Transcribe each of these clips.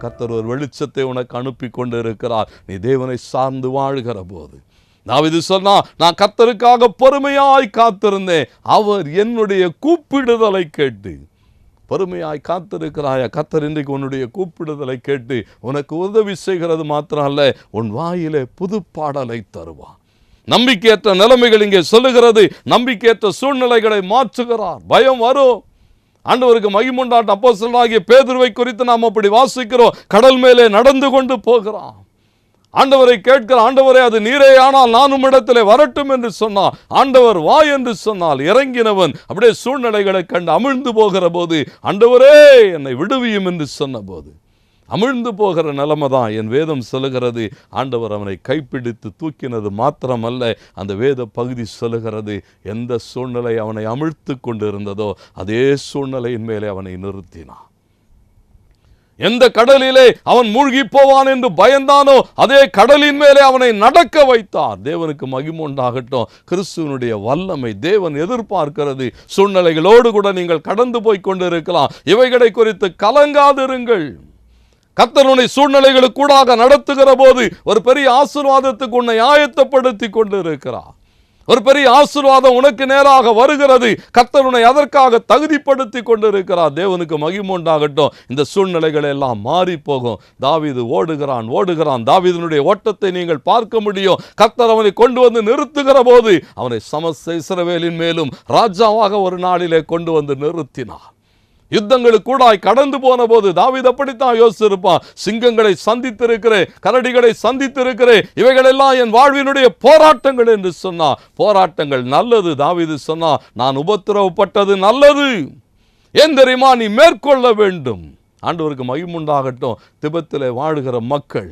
கர்த்தர் ஒரு வெளிச்சத்தை உனக்கு அனுப்பி கொண்டு இருக்கிறார் நீ தேவனை சார்ந்து வாழ்கிற போது நான் இது சொன்னா நான் கர்த்தருக்காக பொறுமையாய் காத்திருந்தேன். அவர் என்னுடைய கூப்பிடுதலை கேட்டு. பொறுமையாய் காத்திருக்கிறாயா? கத்தர் இன்றைக்கு உன்னுடைய கூப்பிடுதலை கேட்டு உனக்கு உதவி செய்கிறது மாத்திரம் அல்ல உன் வாயிலே புது பாடலை தருவான் நம்பிக்கையற்ற நிலைமைகள் இங்கே சொல்லுகிறது. நம்பிக்கையற்ற சூழ்நிலைகளை மாற்றுகிறார். பயம் வரும். ஆண்டவருக்கு மகிமுண்டாட்ட அப்போஸ்தலனாகிய பேதுருவை குறித்து நாம் அப்படி வாசிக்கிறோம். கடல் மேலே நடந்து கொண்டு போகிறான். ஆண்டவரை கேட்கிற ஆண்டவரே அது நீரே ஆனால் நானும் இடத்திலே வரட்டும் என்று சொன்னால் ஆண்டவர் வா என்று சொன்னால் இறங்கினவன் அப்படியே சூழ்நிலைகளை கண்டு அமிழ்ந்து போகிற போது ஆண்டவரே என்னை விடுவியும் என்று சொன்னபோது. அமிழ்ந்து போகிற நிலைமை தான் என் வேதம் சொல்லுகிறது ஆண்டவர் அவனை கைப்பிடித்து தூக்கினது மாத்திரமல்ல அந்த வேத பகுதி சொல்லுகிறது எந்த சூழ்நிலை அவனை அமிழ்த்து கொண்டு இருந்ததோ அதே சூழ்நிலையின் மேலே அவனை நிறுத்தினான். எந்த கடலிலே அவன் மூழ்கி போவான் என்று பயந்தானோ அதே கடலின் மேலே அவனை நடக்க வைத்தார் தேவனுக்கு மகிமுண்டாகட்டும் கிறிஸ்துவனுடைய வல்லமை தேவன் எதிர்பார்க்கிறது. சூழ்நிலைகளோடு கூட நீங்கள் கடந்து போய் கொண்டிருக்கலாம். இவைகளை குறித்து கலங்காதிருங்கள். கத்தனுடைய சூழ்நிலைகளுக்கூடாக நடத்துகிற போது ஒரு பெரிய ஆசீர்வாதத்துக்கு உன்னை ஆயத்தப்படுத்தி கொண்டு இருக்கிறார் ஒரு பெரிய ஆசீர்வாதம் உனக்கு நேராக வருகிறது. கர்த்தர் அதற்காக தகுதிப்படுத்தி கொண்டிருக்கிறார். தேவனுக்கு மகிமுண்டாகட்டும் இந்த சூழ்நிலைகள் எல்லாம் மாறி போகும். தாவிது ஓடுகிறான் ஓடுகிறான். தாவிதனுடைய ஓட்டத்தை நீங்கள் பார்க்க முடியும். கத்தர் அவனை கொண்டு வந்து நிறுத்துகிற போது அவனை சமஸ்த இஸ்ரவேலின் மேலும் ராஜாவாக ஒரு நாளிலே கொண்டு வந்து நிறுத்தினார். யுத்தங்களுக்கு கூடாய் கடந்து போன போது தாவீது அப்படித்தான் யோசிச்சிருப்பான் சிங்கங்களை சந்தித்திருக்கிறேன் கரடிகளை சந்தித்திருக்கிறேன். இவைகளெல்லாம் என் வாழ்வினுடைய போராட்டங்கள் என்று சொன்னா போராட்டங்கள் நல்லது தாவீது சொன்னா நான் உபத்திரவப்பட்டது நல்லது. ஏன் தெரியுமா? நீ மேற்கொள்ள வேண்டும். ஆண்டவருக்கு மகிமுண்டாகட்டும் திபத்தில் வாழுகிற மக்கள்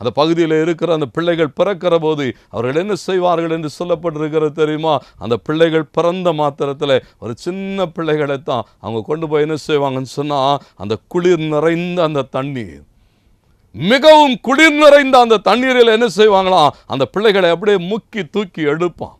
அந்த பகுதியில் இருக்கிற அந்த பிள்ளைகள் பிறக்கிற போது அவர்கள் என்ன செய்வார்கள் என்று சொல்லப்பட்டிருக்கிறது தெரியுமா? அந்த பிள்ளைகள் பிறந்த மாத்திரத்தில் ஒரு சின்ன பிள்ளைகளை தான் அவங்க கொண்டு போய் என்ன செய்வாங்கன்னு சொன்னால் அந்த குளிர் நிறைந்த அந்த தண்ணீர் மிகவும் குளிர் நிறைந்த அந்த தண்ணீரில் என்ன செய்வாங்களாம்? அந்த பிள்ளைகளை அப்படியே முக்கி தூக்கி எடுப்பான்.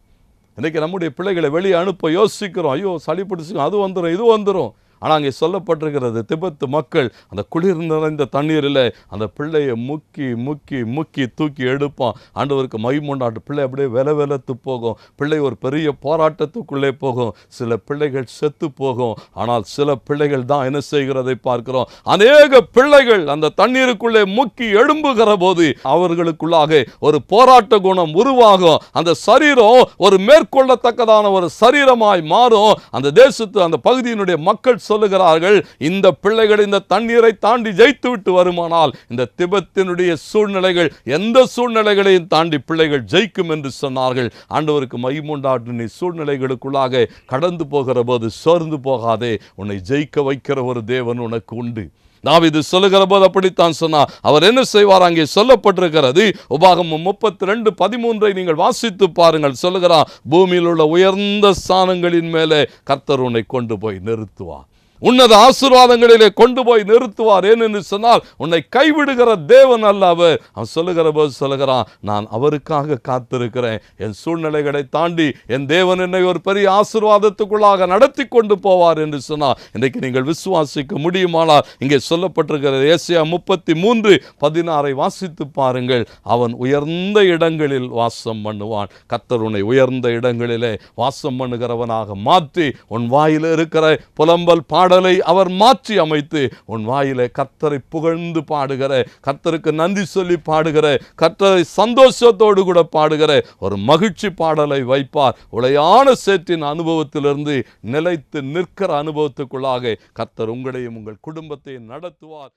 இன்றைக்கி நம்முடைய பிள்ளைகளை வெளியே அனுப்ப யோசிக்கிறோம். ஐயோ சளி பிடிச்சிக்கும் அது வந்துடும் இது வந்துடும் ஆனால் அங்கே சொல்லப்பட்டிருக்கிறது திபெத்து மக்கள் அந்த குளிர் நிறைந்த தண்ணீரில் அந்த பிள்ளையை முக்கி முக்கி முக்கி தூக்கி எடுப்பான். ஆண்டவருக்கு மைமுண்டாட்டு பிள்ளை அப்படியே வில வெலத்து போகும். பிள்ளை ஒரு பெரிய போராட்டத்துக்குள்ளே போகும். சில பிள்ளைகள் செத்து போகும். ஆனால் சில பிள்ளைகள் தான் என்ன செய்கிறதை பார்க்கிறோம். அநேக பிள்ளைகள் அந்த தண்ணீருக்குள்ளே முக்கி எழும்புகிற போது அவர்களுக்குள்ளாக ஒரு போராட்ட குணம் உருவாகும். அந்த சரீரம் ஒரு மேற்கொள்ளத்தக்கதான ஒரு சரீரமாய் மாறும். அந்த தேசத்து அந்த பகுதியினுடைய மக்கள் சொல்லுகிறார்கள் இந்த பிள்ளைகள் இந்த தண்ணீரை தாண்டி ஜெயித்து விட்டு வருமானால் இந்த திபெத்தினுடைய சூழ்நிலைகள் எந்த சூழ்நிலைகளையும் தாண்டி பிள்ளைகள் ஜெயிக்கும் என்று சொன்னார்கள். ஆண்டவருக்கு மைமுண்டாட்டு நீ சூழ்நிலைகளுக்குள்ளாக கடந்து போகிற போது சோர்ந்து போகாதே. உன்னை ஜெயிக்க வைக்கிற ஒரு தேவன் உனக்கு உண்டு. தாவீது சொல்லுகிற போது அப்படித்தான் சொன்னார் அவர் என்ன செய்வார்? அங்கே சொல்லப்பட்டிருக்கிறது உபாகமும் முப்பத்தி ரெண்டு பதிமூன்றை நீங்கள் வாசித்து பாருங்கள். சொல்லுகிறார் பூமியில் உள்ள உயர்ந்த ஸ்தானங்களின் மேலே கர்த்தர் உன்னை கொண்டு போய் நிறுத்துவார். உன்னது ஆசீர்வாதங்களிலே கொண்டு போய் நிறுத்துவார் ஏனென்று சொன்னால் உன்னை கைவிடுகிற தேவன் அல்ல அவர் அவன் சொல்லுகிற போது சொல்லுகிறான் நான் அவருக்காக காத்திருக்கிறேன். என் சூழ்நிலைகளை தாண்டி என் தேவன் என்னை ஒரு பெரிய ஆசீர்வாதத்துக்குள்ளாக நடத்தி கொண்டு போவார் என்று சொன்னார் இன்றைக்கு நீங்கள் விசுவாசிக்க முடியுமானால் இங்கே சொல்லப்பட்டிருக்கிற ஏசியா முப்பத்தி மூன்று பதினாறை வாசித்து பாருங்கள். அவன் உயர்ந்த இடங்களில் வாசம் பண்ணுவான். கர்த்தர் உன்னை உயர்ந்த இடங்களிலே வாசம் பண்ணுகிறவனாக மாற்றி உன் வாயில் இருக்கிற புலம்பல் பாடலை அவர் மாற்றி அமைத்து உன் வாயிலே கர்த்தரை புகழ்ந்து பாடுகிற கர்த்தருக்கு நன்றி சொல்லி பாடுகிற கர்த்தரை சந்தோஷத்தோடு கூட பாடுகிற ஒரு மகிழ்ச்சி பாடலை வைப்பார். உளையான சேற்றின் அனுபவத்திலிருந்து நிலைத்து நிற்கிற அனுபவத்துக்குள்ளாக கர்த்தர் உங்களையும் உங்கள் குடும்பத்தையும் நடத்துவார்.